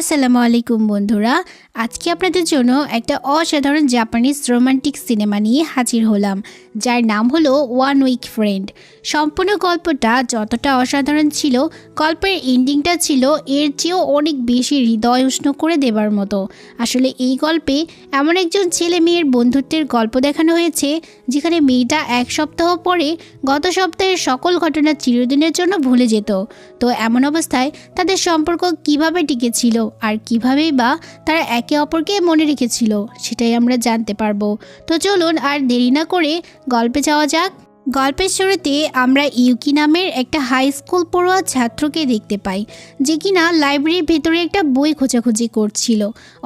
আসসালামু আলাইকুম বন্ধুরা। আজকে আপনাদের জন্য একটা অসাধারণ জাপানিজ রোমান্টিক সিনেমা নিয়ে হাজির হলাম। যার নাম হলো ওয়ান উইক ফ্রেন্ড সম্পূর্ণ গল্পটা যতটা অসাধারণ ছিল, গল্পের এন্ডিংটা ছিল এর চেয়েও অনেক বেশি হৃদয় উষ্ণ করে দেবার মতো। আসলে এই গল্পে এমন একজন ছেলে মেয়ের বন্ধুত্বের গল্প দেখানো হয়েছে, যেখানে মেয়েটা এক সপ্তাহ পরে গত সপ্তাহের সকল ঘটনা চিরদিনের জন্য ভুলে যেত। তো এমন অবস্থায় তাদের সম্পর্ক কীভাবে টিকেছিল আর কিভাবেই বা তারা একে অপরকে মনে রেখেছিল, সেটাই আমরা জানতে পারব। তো চলুন আর দেরি না করে গল্পে যাওয়া যাক। গল্পের শুরুতে আমরা ইউকি নামের একটা হাই স্কুল পড়ুয়া ছাত্রকে দেখতে পাই, যে কিনা লাইব্রেরির ভেতরে একটা বই খোঁজাখুঁজি করছিল।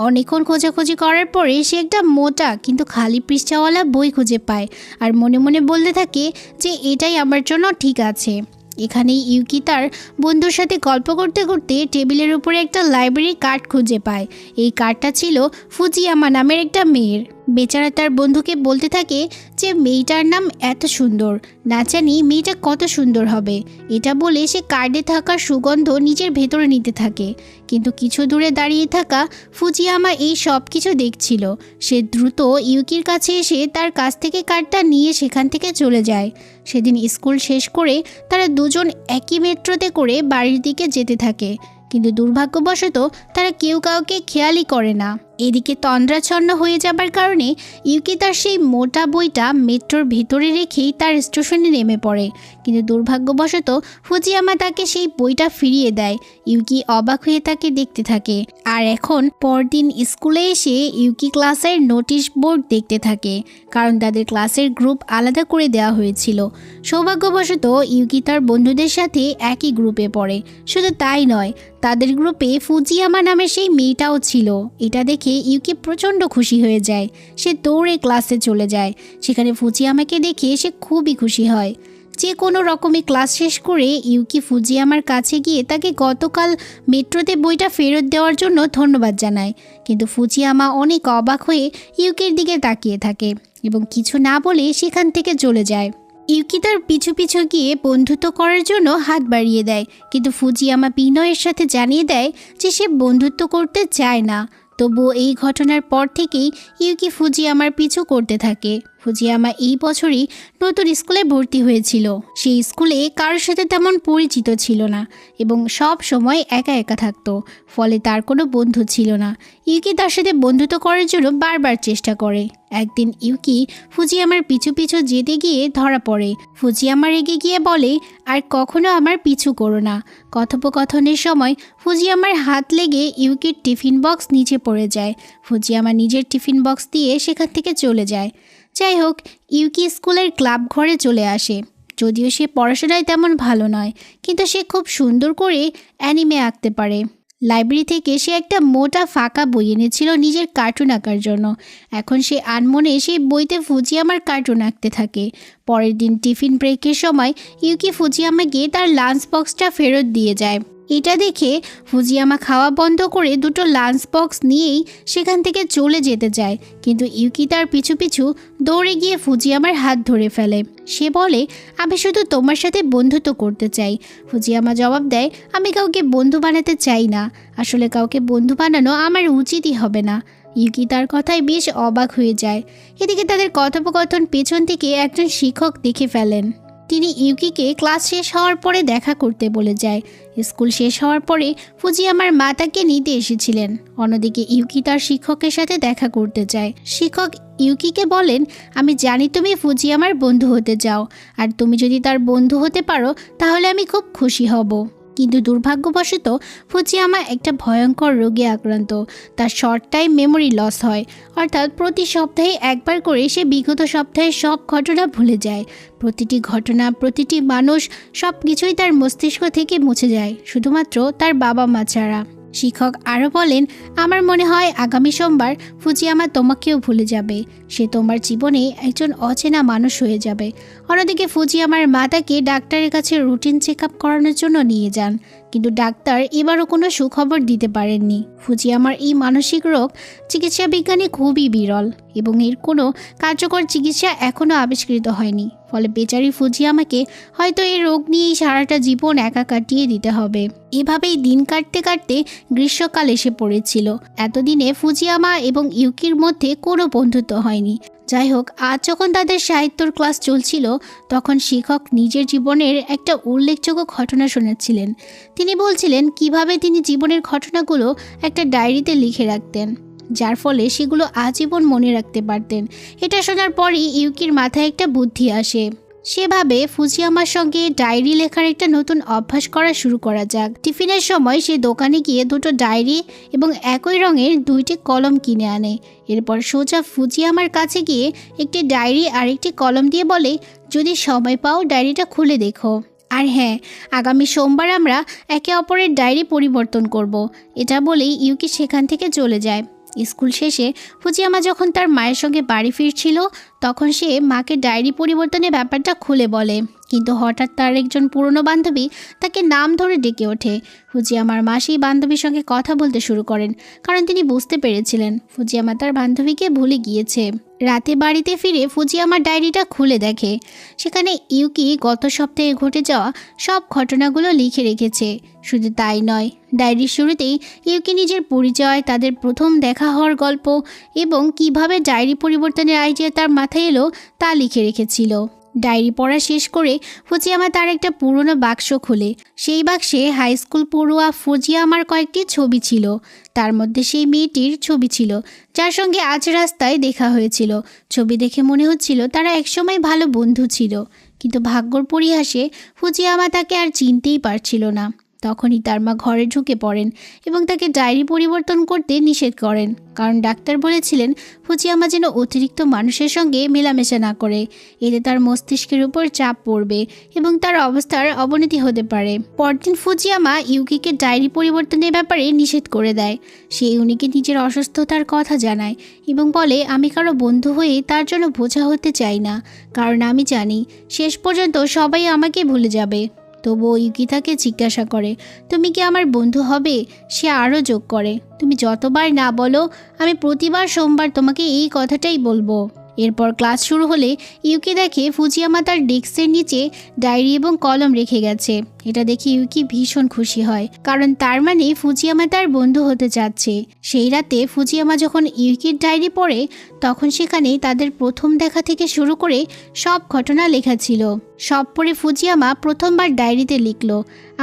অনেকক্ষণ খোঁজাখুঁজি করার পরে সে একটা মোটা কিন্তু খালি পৃষ্ঠাওয়ালা বই খুঁজে পায় আর মনে মনে বলতে থাকে যে এটাই আমার জন্য ঠিক আছে। এখানেই ইউকি তার বন্ধুর সাথে গল্প করতে করতে টেবিলের উপরে একটা লাইব্রেরি কার্ড খুঁজে পায়। এই কার্ডটা ছিল ফুজিয়ামা নামের একটা মেয়ের। বেচারা তার বন্ধুকে বলতে থাকে যে মেয়েটার নাম এত সুন্দর। না জানি মেয়েটা কত সুন্দর হবে। এটা বলে সে কার্ডে থাকা সুগন্ধ নিজের ভেতরে নিতে থাকে। কিন্তু কিছু দূরে দাঁড়িয়ে থাকা ফুজিয়ামা এই সব কিছু দেখছিল। সে দ্রুত ইউকির কাছে এসে তার কাছ থেকে কার্ডটা নিয়ে সেখান থেকে চলে যায়। সেদিন স্কুল শেষ করে তারা দুজন একই মেট্রোতে করে বাড়ির দিকে যেতে থাকে। কিন্তু দুর্ভাগ্যবশত তারা কেউ কাউকে খেয়ালই করে না। এদিকে তন্দ্রাচ্ছন্ন হয়ে যাবার কারণে ইউকি তার সেই মোটা বইটা মেট্রোর ভেতরে রেখেই তার স্টেশনে নেমে পড়ে। কিন্তু দুর্ভাগ্যবশত ফুজিয়ামা তাকে সেই বইটা ফিরিয়ে দেয়। ইউকি অবাক হয়ে তাকে দেখতে থাকে। আর এখন পরদিন স্কুলে এসে ইউকি ক্লাসের নোটিশ বোর্ড দেখতে থাকে। কারণ তাদের ক্লাসের গ্রুপ আলাদা করে দেওয়া হয়েছিল। সৌভাগ্যবশত ইউকি তার বন্ধুদের সাথে একই গ্রুপে পড়ে। শুধু তাই নয়, তাদের গ্রুপে ফুজিয়ামা নামের সেই মেয়েটাও ছিল। এটা দেখে ইউকি প্রচণ্ড খুশি হয়ে যায়। সে দৌড়ে ক্লাসে চলে যায়। সেখানে ফুজিয়ামাকে দেখে সে খুবই খুশি হয়। যে কোনো রকমে ক্লাস শেষ করে ইউকি ফুজিয়ামার কাছে গিয়ে তাকে গতকাল মেট্রোতে বইটা ফেরত দেওয়ার জন্য ধন্যবাদ জানায়। কিন্তু ফুজিয়ামা অনেক অবাক হয়ে ইউকির দিকে তাকিয়ে থাকে এবং কিছু না বলে সেখান থেকে চলে যায়। ইউকি তার পিছু পিছু গিয়ে বন্ধুত্ব করার জন্য হাত বাড়িয়ে দেয়। কিন্তু ফুজিয়ামা বিনয়ের সাথে জানিয়ে দেয় যে সে বন্ধুত্ব করতে চায় না। তবুও এই ঘটনার পর থেকেই ইউকি ফুজি আমার পিছু করতে থাকে। ফুজিয়ামা এই বছরই নতুন স্কুলে ভর্তি হয়েছিল। সেই স্কুলে কারোর সাথে তেমন পরিচিত ছিল না এবং সব সময় একা একা থাকতো, ফলে তার কোনো বন্ধু ছিল না। ইউকি তার সাথে বন্ধুত্ব করার জন্য বারবার চেষ্টা করে। একদিন ইউকি ফুজিয়ামার পিছু পিছু যেতে গিয়ে ধরা পড়ে। ফুজিয়ামা রেগে গিয়ে বলে, আর কখনো আমার পিছু করো না। কথোপকথনের সময় ফুজিয়ামার হাত লেগে ইউকির টিফিন বক্স নিচে পড়ে যায়। ফুজিয়ামা নিজের টিফিন বক্স দিয়ে সেখান থেকে চলে যায়। যাই হোক ইউকি স্কুলের ক্লাব ঘরে চলে আসে। যদিও সে পড়াশোনায় তেমন ভালো নয়, কিন্তু সে খুব সুন্দর করে অ্যানিমে আঁকতে পারে। লাইব্রেরি থেকে সে একটা মোটা ফাঁকা বই এনেছিল নিজের কার্টুন আঁকার জন্য। এখন সে আনমনে সেই বইতে ফুজিয়ামার কার্টুন আঁকতে থাকে। পরের দিন টিফিন ব্রেকের সময় ইউকি ফুজিয়ামাকে তার লাঞ্চ বক্সটা ফেরত দিয়ে যায়। এটা দেখে ফুজিয়ামা খাওয়া বন্ধ করে দুটো লাঞ্চ বক্স নিয়েই সেখান থেকে চলে যেতে যায়। কিন্তু ইউকি তার পিছু পিছু দৌড়ে গিয়ে ফুজিয়ামার হাত ধরে ফেলে। সে বলে, আমি শুধু তোমার সাথে বন্ধুত্ব করতে চাই। ফুজিয়ামা জবাব দেয়, আমি কাউকে বন্ধু বানাতে চাই না। আসলে কাউকে বন্ধু বানানো আমার উচিতই হবে না। ইউকি তার কথায় বেশ অবাক হয়ে যায়। এদিকে তাদের কথোপকথন পেছন থেকে একজন শিক্ষক দেখে ফেলেন। তিনি ইউকিকে ক্লাস শেষ হওয়ার পরে দেখা করতে বলে যায়। স্কুল শেষ হওয়ার পরে ফুজি আমার মাতাকে নিতে এসেছিলেন। অন্যদিকে ইউকি তার শিক্ষকের সাথে দেখা করতে যায়। শিক্ষক ইউকিকে বলেন, আমি জানি তুমি ফুজি ফুজিয়ামার বন্ধু হতে যাও আর তুমি যদি তার বন্ধু হতে পারো, তাহলে আমি খুব খুশি হব। কিন্তু দুর্ভাগ্যবশত ফুজিয়ামা একটা ভয়ঙ্কর রোগে আক্রান্ত। তার শর্ট টাইম মেমোরি লস হয়। অর্থাৎ প্রতি সপ্তাহে একবার করে সে বিগত সপ্তাহে সব ঘটনা ভুলে যায়। প্রতিটি ঘটনা, প্রতিটি মানুষ সব কিছুই তার মস্তিষ্ক থেকে মুছে যায়। শুধুমাত্র তার বাবা মা ছাড়া। শিক্ষক আরও বলেন, আমার মনে হয় আগামী সোমবার ফুজিয়ামা তোমাকেও ভুলে যাবে। সে তোমার জীবনে একজন অচেনা মানুষ হয়ে যাবে। অন্যদিকে ফুজিয়ামার মাতাকে ডাক্তারের কাছে রুটিন চেক আপ করানোর জন্য নিয়ে যান। কিন্তু ডাক্তার এবারও কোনো সুখবর দিতে পারেননি। ফুজিয়ামার এই মানসিক রোগ চিকিৎসা বিজ্ঞানে খুবই বিরল এবং এর কোনো কার্যকর চিকিৎসা এখনও আবিষ্কৃত হয়নি। ফলে বেচারি ফুজিয়ামাকে হয়তো এই রোগ নিয়েই সারাটা জীবন একা কাটিয়ে দিতে হবে। এভাবেই দিন কাটতে কাটতে গ্রীষ্মকাল এসে পড়েছিল। এতদিনে ফুজিয়ামা এবং ইউকির মধ্যে কোনো বন্ধুত্ব হয়নি। যাই হোক, আজ যখন তাদের সাহিত্যর ক্লাস চলছিল, তখন শিক্ষক নিজের জীবনের একটা উল্লেখযোগ্য ঘটনা শোনাচ্ছিলেন। তিনি বলছিলেন, কীভাবে তিনি জীবনের ঘটনাগুলো একটা ডায়েরিতে লিখে রাখতেন, যার ফলে সেগুলো আজীবন মনে রাখতে পারতেন। এটা শোনার পরই ইউকির মাথায় একটা বুদ্ধি আসে। সেভাবে ফুজিয়ামার সঙ্গে ডায়েরি লেখার একটা নতুন অভ্যাস করা শুরু করা যাক। টিফিনের সময় সে দোকানে গিয়ে দুটো ডায়েরি এবং একই রঙের দুইটি কলম কিনে আনে। এরপর সোজা ফুজিয়ামার কাছে গিয়ে একটি ডায়েরি আর একটি কলম দিয়ে বলে, যদি সময় পাও ডায়েরিটা খুলে দেখো। আর হ্যাঁ আগামী সোমবার আমরা একে অপরের ডায়েরি পরিবর্তন করব। এটা বলেই ইউকি সেখান থেকে চলে যায়। স্কুল শেষে ফুজিয়ামা যখন তার মায়ের সঙ্গে বাড়ি ফিরছিল, তখন সে মাকে ডায়েরি পরিবর্তনের ব্যাপারটা খুলে বলে। কিন্তু হঠাৎ তার একজন পুরনো বান্ধবী তাকে নাম ধরে ডেকে ওঠে। ফুজিয়ামার মা সেই বান্ধবীর সঙ্গে কথা বলতে শুরু করেন, কারণ তিনি বুঝতে পেরেছিলেন। ফুজিয়ামা তার বান্ধবীকে ভুলে গিয়েছে। রাতে বাড়িতে ফিরে ফুজি ফুজিয়ামার ডায়েরিটা খুলে দেখে। সেখানে ইউকি গত সপ্তাহে ঘটে যাওয়া সব ঘটনাগুলো লিখে রেখেছে। শুধু তাই নয়, ডায়েরির শুরুতেই ইউকি নিজের পরিচয়, তাদের প্রথম দেখা হওয়ার গল্প এবং কীভাবে ডায়েরি পরিবর্তনের আইডিয়া তার মাথায় এলো তা লিখে রেখেছিল। ডায়েরি পড়া শেষ করে ফুজিয়ামা তার একটা পুরনো বাক্স খুলে। সেই বাক্সে, হাই স্কুল পড়ুয়া ফুজিয়ামার কয়েকটি ছবি ছিল। তার মধ্যে সেই মেয়েটির ছবি ছিল, যার সঙ্গে আজ রাস্তায় দেখা হয়েছিল। ছবি দেখে মনে হচ্ছিল তারা একসময় ভালো বন্ধু ছিল। কিন্তু ভাগ্যর পরিহাসে ফুজিয়ামা তাকে আর চিনতেই পারছিল না। তখনই তার মা ঘরে ঢুকে পড়েন এবং তাকে ডায়েরি পরিবর্তন করতে নিষেধ করেন। কারণ ডাক্তার বলেছিলেন, ফুজিয়ামা যেন অতিরিক্ত মানুষের সঙ্গে মেলামেশা না করে। এতে তার মস্তিষ্কের উপর চাপ পড়বে এবং তার অবস্থার অবনতি হতে পারে। পরদিন ফুজিয়ামা ইউকিকে ডায়েরি পরিবর্তনের ব্যাপারে নিষেধ করে দেয়। সে উনিকে নিজের অসুস্থতার কথা জানায় এবং বলে, আমি কারও বন্ধু হয়ে তার জন্য বোঝা হতে চাই না। কারণ আমি জানি, শেষ পর্যন্ত সবাই আমাকে ভুলে যাবে। তবুও ইউকি তাকে জিজ্ঞাসা করে, তুমি কি আমার বন্ধু হবে? সে আরও যোগ করে, তুমি যতবার না বলো, আমি প্রতিবার সোমবার তোমাকে এই কথাটাই বলব। এরপর ক্লাস শুরু হলে ইউকি দেখে ফুজিয়ামা তার ডেস্কের নিচে ডায়েরি এবং কলম রেখে গেছে। এটা দেখে ইউকি ভীষণ খুশি হয়, কারণ তার মানে ফুজিয়ামা তার বন্ধু হতে যাচ্ছে। সেই রাতে ফুজিয়ামা যখন ইউকির ডায়েরি পড়ে, তখন সেখানে তাদের প্রথম দেখা থেকে শুরু করে সব ঘটনা লেখা ছিল। সব পড়ে ফুজিয়ামা প্রথমবার ডায়েরিতে লিখল,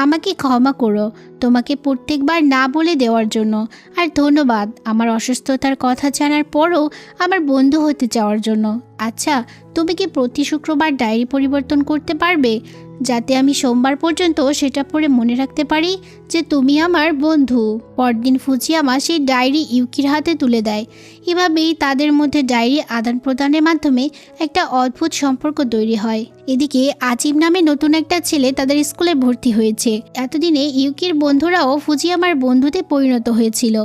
আমাকে ক্ষমা করো, তোমাকে প্রত্যেকবার না বলে দেওয়ার জন্য, আর ধন্যবাদ, আমার অসুস্থতার কথা জানার পরও আমার বন্ধু হতে চাওয়ার জন্য। আচ্ছা তুমি কি প্রতি শুক্রবার ডায়েরি পরিবর্তন করতে পারবে? যাতে আমি সোমবার পর্যন্ত সেটা পড়ে মনে রাখতে পারি যে তুমি আমার বন্ধু। পরদিন ফুজিয়ামা সেই ডায়েরি ইউকির হাতে তুলে দেয়। এভাবেই তাদের মধ্যে ডায়েরি আদান প্রদানের মাধ্যমে একটা অদ্ভুত সম্পর্ক তৈরি হয়। এদিকে আজিম নামে নতুন একটা ছেলে তাদের স্কুলে ভর্তি হয়েছে। এতদিনে ইউকির বন্ধুরাও ফুজিয়ামার বন্ধুতে পরিণত হয়েছিল।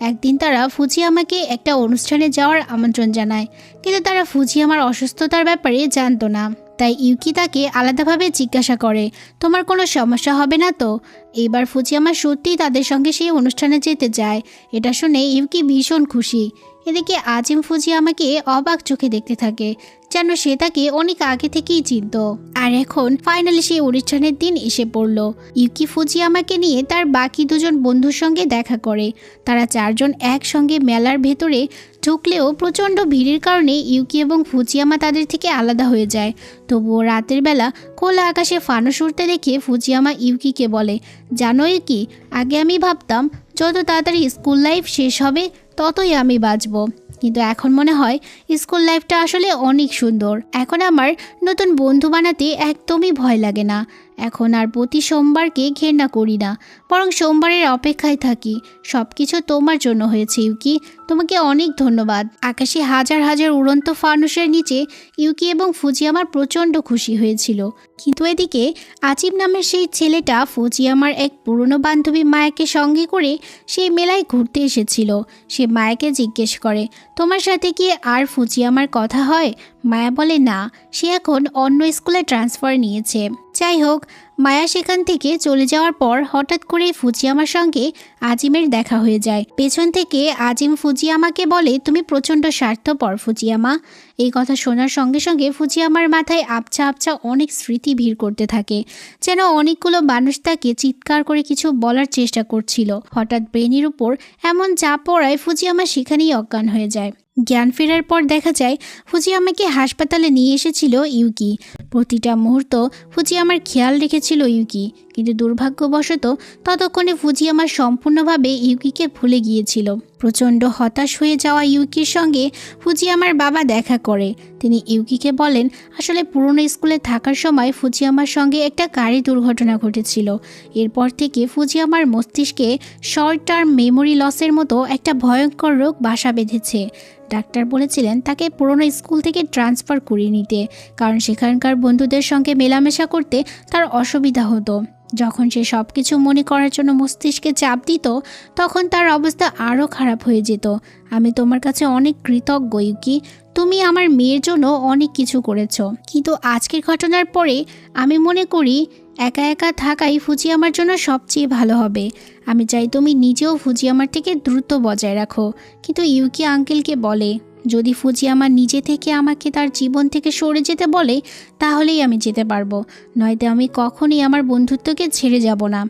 একদিন তারা ফুজিয়ামাকে একটা অনুষ্ঠানে যাওয়ার আমন্ত্রণ জানায়, কিন্তু তারা ফুজিয়ামার অসুস্থতার ব্যাপারে জানতো না। তাই ইউকি তাকে আলাদাভাবে জিজ্ঞাসা করে, তোমার কোনো সমস্যা হবে না তো? এবার ফুজিয়ামা সত্যিই তাদের সঙ্গে সেই অনুষ্ঠানে যেতে যায়। এটা শুনে ইউকি ভীষণ খুশি। এদিকে আজিম ফুজিয়ামাকে অবাক চোখে দেখতে থাকে, যেন সে তাকে অনেক আগে থেকেই চিনত। আর এখন ফাইনালি সেই অনুষ্ঠানের দিন এসে পড়ল। ইউকি ফুজিয়ামাকে নিয়ে তার বাকি দুজন বন্ধুর সঙ্গে দেখা করে। তারা চারজন একসঙ্গে মেলার ভেতরে ঢুকলেও প্রচণ্ড ভিড়ের কারণে ইউকি এবং ফুজিয়ামা তাদের থেকে আলাদা হয়ে যায়। তবুও রাতের বেলা খোলা আকাশে ফানুস উঠতে দেখে ফুজিয়ামা ইউকিকে বলে, জানো কি আগে আমি ভাবতাম যত তাড়াতাড়ি স্কুল লাইফ শেষ হবে ততই আমি বাঁচব। কিন্তু এখন মনে হয় স্কুল লাইফটা আসলে অনেক সুন্দর। এখন আমার নতুন বন্ধু বানাতে একদমই ভয় লাগে না। এখন আর প্রতি সোমবারকে ঘেন্না করি না, বরং সোমবারের অপেক্ষায় থাকি। সব কিছু তোমার জন্য হয়েছে, ইউকি। তোমাকে অনেক ধন্যবাদ। আকাশে হাজার হাজার উড়ন্ত ফানুসের নিচে ইউকি এবং ফুজিয়ামার প্রচণ্ড খুশি হয়েছিল। কিন্তু এদিকে আজিব নামের সেই ছেলেটা ফুজিয়ামার এক পুরনো বান্ধবী মায়াকে সঙ্গে করে সেই মেলায় ঘুরতে এসেছিল। সে মায়াকে জিজ্ঞেস করে, তোমার সাথে কি আর ফুজিয়ামার কথা হয়? মায়া বলে, না, সে এখন অন্য স্কুলে ট্রান্সফার নিয়েছে। যাই হোক, মায়া সেখান থেকে চলে যাওয়ার পর হঠাৎ করে ফুজিয়ামার সঙ্গে আজিমের দেখা হয়ে যায়। পেছন থেকে আজিম ফুজিয়ামাকে বলে, তুমি প্রচণ্ড স্বার্থপর ফুজিয়ামা। এই কথা শোনার সঙ্গে সঙ্গে ফুজিয়ামার মাথায় আবছা আবছা অনেক স্মৃতি ভিড় করতে থাকে, যেন অনেকগুলো মানুষ তাকে চিৎকার করে কিছু বলার চেষ্টা করছিল। হঠাৎ ব্রেনের উপর এমন চাপ পড়ায় ফুজিয়ামা সেখানেই অজ্ঞান হয়ে যায়। জ্ঞান ফেরার পর দেখা যায়, ফুজি আমাকে হাসপাতালে নিয়ে এসেছিল ইউকি। প্রতিটা মুহূর্ত ফুজি আমার খেয়াল রেখেছিল ইউকি, কিন্তু দুর্ভাগ্যবশত ততক্ষণে ফুজি আমার সম্পূর্ণভাবে ইউকিকে ভুলে গিয়েছিল। প্রচণ্ড হতাশ হয়ে যাওয়া ইউকির সঙ্গে ফুজিয়ামার বাবা দেখা করে। তিনি ইউকিকে বলেন, আসলে পুরনো স্কুলে থাকার সময় ফুজিয়ামার সঙ্গে একটা গাড়ি দুর্ঘটনা ঘটেছিল। এরপর থেকে ফুজিয়ামার মস্তিষ্কে শর্ট টার্ম মেমোরি লসের মতো একটা ভয়ঙ্কর রোগ বাসা বেঁধেছে। ডাক্তার বলেছিলেন তাকে পুরনো স্কুল থেকে ট্রান্সফার করিয়ে নিতে, কারণ সেখানকার বন্ধুদের সঙ্গে মেলামেশা করতে তার অসুবিধা হতো। যখন সে সব কিছু মনে করার জন্য মস্তিষ্কে চাপ দিত, তখন তার অবস্থা আরও খারাপ হয়ে যেত। আমি তোমার কাছে অনেক কৃতজ্ঞ, ইউকি। তুমি আমার মেয়ের জন্য অনেক কিছু করেছ। কিন্তু আজকের ঘটনার পরে আমি মনে করি একা একা থাকাই ফুজি আমার জন্য সবচেয়ে ভালো হবে। আমি চাই তুমি নিজেও ফুজি আমার থেকে দ্রুত বজায় রাখো। কিন্তু ইউকি আঙ্কেলকে বলে যদি ফুজি আমার নিজে থেকে আমাকে তার জীবন থেকে সরে যেতে বলে, তাহলেই আমি যেতে পারব। নয়তো আমি কখনই আমার বন্ধুত্বকে ছেড়ে যাব না।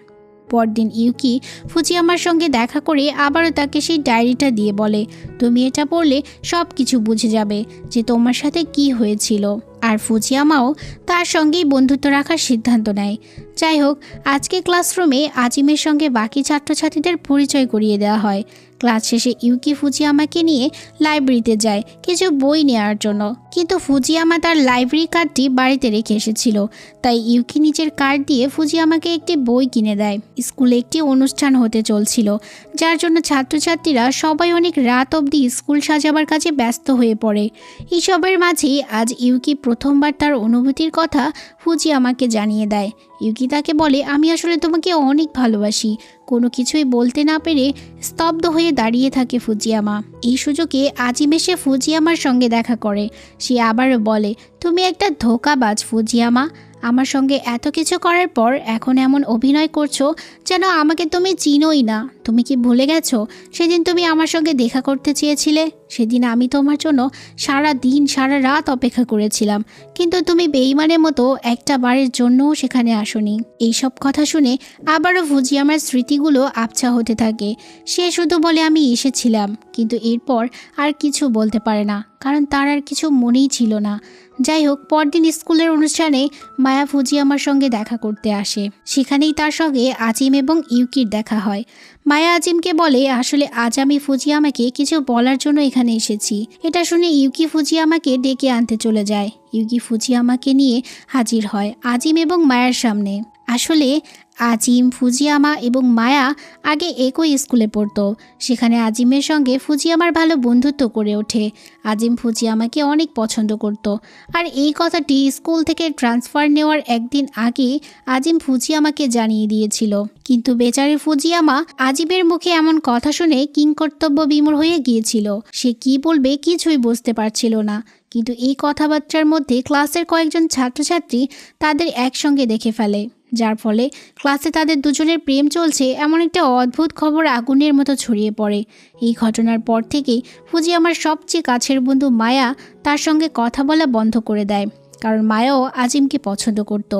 পরদিন ইউকি ফুজিয়ামার সঙ্গে দেখা করে আবারও তাকে সেই ডায়েরিটা দিয়ে বলে, তুমি এটা পড়লে সব কিছু বুঝে যাবে যে তোমার সাথে কি হয়েছিল। আর ফুজিয়ামাও তার সঙ্গেই বন্ধুত্ব রাখার সিদ্ধান্ত নেয়। যাই হোক, আজকে ক্লাসরুমে আজিমের সঙ্গে বাকি ছাত্রছাত্রীদের পরিচয় করিয়ে দেওয়া হয়। ক্লাস শেষে ইউকি ফুজিয়ামাকে নিয়ে লাইব্রেরিতে যায় কিছু বই নেওয়ার জন্য। কিন্তু ফুজিয়ামা তার লাইব্রেরি কার্ডটি বাড়িতে রেখে এসেছিল। তাই ইউকি নিজের কার্ড দিয়ে ফুজিয়ামাকে একটি বই কিনে দেয়। স্কুলে একটি অনুষ্ঠান হতে চলছিল, যার জন্য ছাত্রছাত্রীরা সবাই অনেক রাত অবধি স্কুল সাজাবার কাজে ব্যস্ত হয়ে পড়ে। এইসবের মাঝেই আজ ইউকি প্রথমবার তার অনুভূতির কথা ফুজিয়ামাকে জানিয়ে দেয়। ইউকি তাকে বলে, আমি আসলে তোমাকে অনেক ভালোবাসি। কোনো কিছুই বলতে না পেরে স্তব্ধ হয়ে দাঁড়িয়ে থাকে ফুজিয়ামা। এই সুযোগে আজিম এসে ফুজিয়ামার সঙ্গে দেখা করে। সে আবারও বলে, তুমি একটা ধোকাবাজ ফুজিয়ামা। আমার সঙ্গে এত কিছু করার পর এখন এমন অভিনয় করছ যেন আমাকে তুমি চিনোই না। তুমি কি ভুলে গেছো? সেদিন তুমি আমার সঙ্গে দেখা করতে চেয়েছিলে। সেদিন আমি তোমার জন্য সারা দিন, সারা রাত অপেক্ষা করেছিলাম। কিন্তু তুমি বেইমানের মতো একটা বারের জন্যও সেখানে আসনি। এইসব কথা শুনে আবারও ফুজিয়ামার স্মৃতিগুলো আবছা হতে থাকে। সে শুধু বলে, আমি এসেছিলাম। কিন্তু এরপর আর কিছু বলতে পারে না। কারণ তার আর কিছু মনেই ছিল না। যাই হোক, পরদিন স্কুলের অনুষ্ঠানে মায়া ফুজিয়ামার সঙ্গে দেখা করতে আসে। সেখানেই তার সঙ্গে আজিম এবং ইউকির দেখা হয়। মায়া আজিমকে বলে, আসলে আজ আমি ফুজিয়ামাকে কিছু বলার জন্য এখানে এসেছি। এটা শুনে ইউকি ফুজিয়ামাকে ডেকে আনতে চলে যায়। ইউকি ফুজিয়ামাকে নিয়ে হাজির হয় আজিম এবং মায়ার সামনে। আসলে আজিম, ফুজিয়ামা এবং মায়া আগে একই স্কুলে পড়তো। সেখানে আজিমের সঙ্গে ফুজিয়ামার ভালো বন্ধুত্ব করে ওঠে। আজিম ফুজিয়ামাকে অনেক পছন্দ করত। আর এই কথাটি স্কুল থেকে ট্রান্সফার নেওয়ার একদিন আগে আজিম ফুজিয়ামাকে জানিয়ে দিয়েছিল। কিন্তু বেচারি ফুজিয়ামা আজিমের মুখে এমন কথা শুনে কিংকর্তব্য বিমূর হয়ে গিয়েছিল। সে কি বলবে কিছুই বুঝতে পারছিল না। কিন্তু এই কথাবার্তার মধ্যে ক্লাসের কয়েকজন ছাত্রছাত্রী তাদের একসঙ্গে দেখে ফেলে। যার ফলে ক্লাসে তাদের দুজনের প্রেম চলছে এমন একটা অদ্ভুত খবর আগুনের মতো ছড়িয়ে পড়ে। এই ঘটনার পর থেকেই ফুজি আমার সবচেয়ে কাছের বন্ধু মায়া তার সঙ্গে কথা বলা বন্ধ করে দেয়। কারণ মায়াও আজিমকে পছন্দ করত।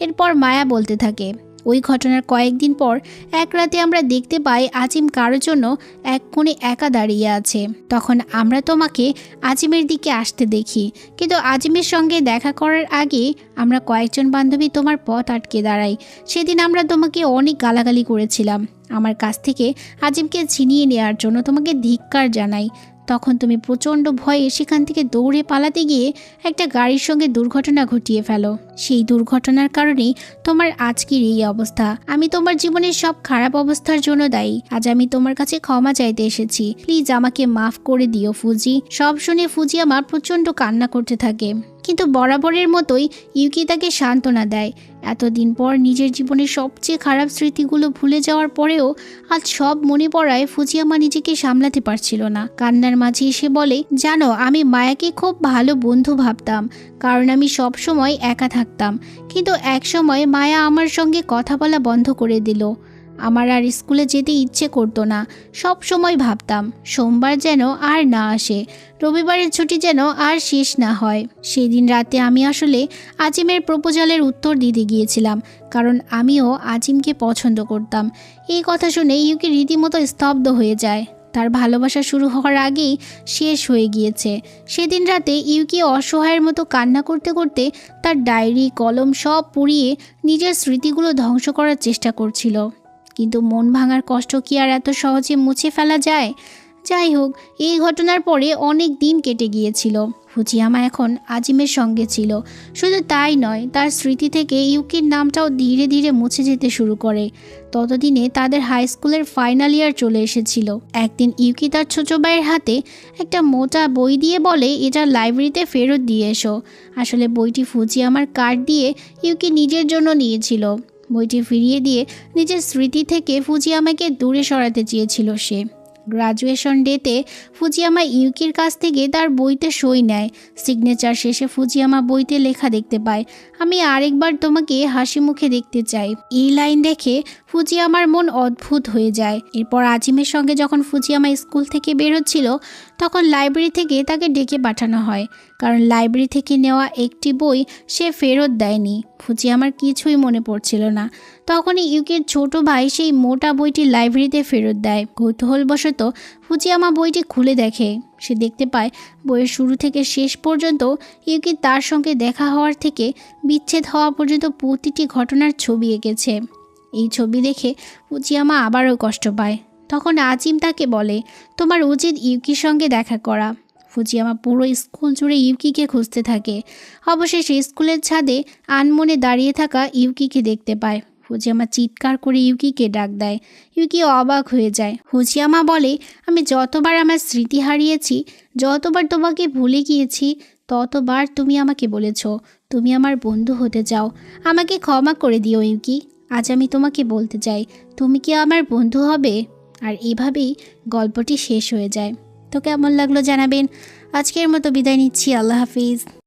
এরপর মায়া বলতে থাকে ওই ঘটনার কয়েকদিন পর এক রাতে আমরা দেখতে পাই আজিম কারোর জন্য এক কোণে একা দাঁড়িয়ে আছে। তখন আমরা তোমাকে আজিমের দিকে আসতে দেখি। কিন্তু আজিমের সঙ্গে দেখা করার আগে আমরা কয়েকজন বান্ধবী তোমার পথ আটকে দাঁড়াই। সেদিন আমরা তোমাকে অনেক গালাগালি করেছিলাম। আমার কাছ থেকে আজিমকে ছিনিয়ে নেওয়ার জন্য তোমাকে ধিক্কার জানাই। তখন তুমি প্রচণ্ড ভয়ে সেখান থেকে দৌড়ে পালাতে গিয়ে একটা গাড়ির সঙ্গে দুর্ঘটনা ঘটিয়ে ফেলো। সেই দুর্ঘটনার কারণে তোমার আজকের এই অবস্থা। আমি তোমার জীবনের সব খারাপ অবস্থার জন্য দায়ী। আজ আমি তোমার কাছে ক্ষমা চাইতে এসেছি। প্লিজ আমাকে মাফ করে দিও ফুজি। সব শুনে ফুজি আমার প্রচণ্ড কান্না করতে থাকে। কিন্তু বরাবরের মতোই ইউকি তাকে সান্ত্বনা দেয়। এতদিন পর নিজের জীবনের সবচেয়ে খারাপ স্মৃতিগুলো ভুলে যাওয়ার পরেও আজ সব মনে পড়ায় ফুজিয়ামা নিজেকে সামলাতে পারছিল না। কান্নার মাঝে এসে বলে, জানো, আমি মায়াকে খুব ভালো বন্ধু ভাবতাম। কারণ আমি সব সময় একা থাকতাম। থাকতাম কিন্তু একসময় মায়া আমার সঙ্গে কথা বলা বন্ধ করে দিল। আমার আর স্কুলে যেতে ইচ্ছে করতো না। সব সময় ভাবতাম, সোমবার যেন আর না আসে। রবিবারের ছুটি যেন আর শেষ না হয়। সেদিন রাতে আমি আসলে আজিমের প্রপোজালের উত্তর দিতে গিয়েছিলাম, কারণ আমিও আজিমকে পছন্দ করতাম। এই কথা শুনে ইউকে রীতিমতো স্তব্ধ হয়ে যায়। তার ভালোবাসা শুরু হওয়ার আগেই শেষ হয়ে গিয়েছে। সেদিন রাতে ইউকি অসহায়ের মতো কান্না করতে করতে তার ডায়েরি, কলম সব পুড়িয়ে নিজের স্মৃতিগুলো ধ্বংস করার চেষ্টা করছিল। কিন্তু মন ভাঙার কষ্ট কি আর এত সহজে মুছে ফেলা যায়? যাই হোক, এই ঘটনার পরে অনেক দিন কেটে গিয়েছিল। ফুজিয়ামা এখন আজিমের সঙ্গে ছিল। শুধু তাই নয়, তার স্মৃতি থেকে ইউকির নামটাও ধীরে ধীরে মুছে যেতে শুরু করে। ততদিনে তাদের হাই স্কুলের ফাইনাল ইয়ার চলে এসেছিল। একদিন ইউকি তার ছোট ভাইয়ের হাতে একটা মোটা বই দিয়ে বলে, এটা লাইব্রেরিতে ফেরত দিয়ে এসো। আসলে বইটি ফুজিয়ামার কার্ড দিয়ে ইউকি নিজের জন্য নিয়েছিল। বইটি ফিরিয়ে দিয়ে নিজের স্মৃতি থেকে ফুজিয়ামাকে দূরে সরাতে চেয়েছিল সে। গ্রাজুয়েশন ডেতে ফুজিয়ামা ইউকির কাছ থেকে তার বইতে সই নেয়। সিগনেচার শেষে ফুজিয়ামা বইতে লেখা দেখতে পায়। আমি আরেকবার তোমাকে হাসি মুখে দেখতে চাই। এই লাইন দেখে ফুজিয়ামার মন অদ্ভুত হয়ে যায়। এরপর আজিমের সঙ্গে যখন ফুজিয়ামা স্কুল থেকে বেরোচ্ছিল তখন লাইব্রেরি থেকে তাকে ডেকে পাঠানো হয়। কারণ লাইব্রেরি থেকে নেওয়া একটি বই সে ফেরত দেয়নি। ফুজিয়ামার কিছুই মনে পড়ছিল না। তখনই ইউকের ছোট ভাই সেই মোটা বইটি লাইব্রেরিতে ফেরত দেয়। কৌতূহলবশত ফুজিয়ামা বইটি খুলে দেখে। সে দেখতে পায় বইয়ের শুরু থেকে শেষ পর্যন্ত ইউকি তার সঙ্গে দেখা হওয়ার থেকে বিচ্ছেদ হওয়া পর্যন্ত প্রতিটি ঘটনার ছবি এঁকেছে। এই ছবি দেখে ফুজিয়ামা আবারও কষ্ট পায়। তখন আজিম তাকে বলে, তোমার উচিত ইউকির সঙ্গে দেখা করা। ফুজিয়ামা পুরো স্কুল জুড়ে ইউকিকে খুঁজতে থাকে। অবশেষে স্কুলের ছাদে আনমনে দাঁড়িয়ে থাকা ইউকিকে দেখতে পায়। ফুজিয়ামা চিৎকার করে ইউকিকে ডাক দেয়। ইউকি অবাক হয়ে যায়। ফুজিয়ামা বলে, আমি যতবার আমার স্মৃতি হারিয়েছি, যতবার তোমাকে ভুলে গিয়েছি, ততবার তুমি আমাকে বলেছ, তুমি আমার বন্ধু হতে চাও। আমাকে ক্ষমা করে দিও ইউকি। আজ আমি তোমাকে বলতে চাই, তুমি কি আমার বন্ধু হবে? আর এভাবেই গল্পটি শেষ হয়ে যায়। তো কেমন লাগল জানাবেন। আজকের মতো বিদায় নিচ্ছি। আল্লাহ হাফিজ।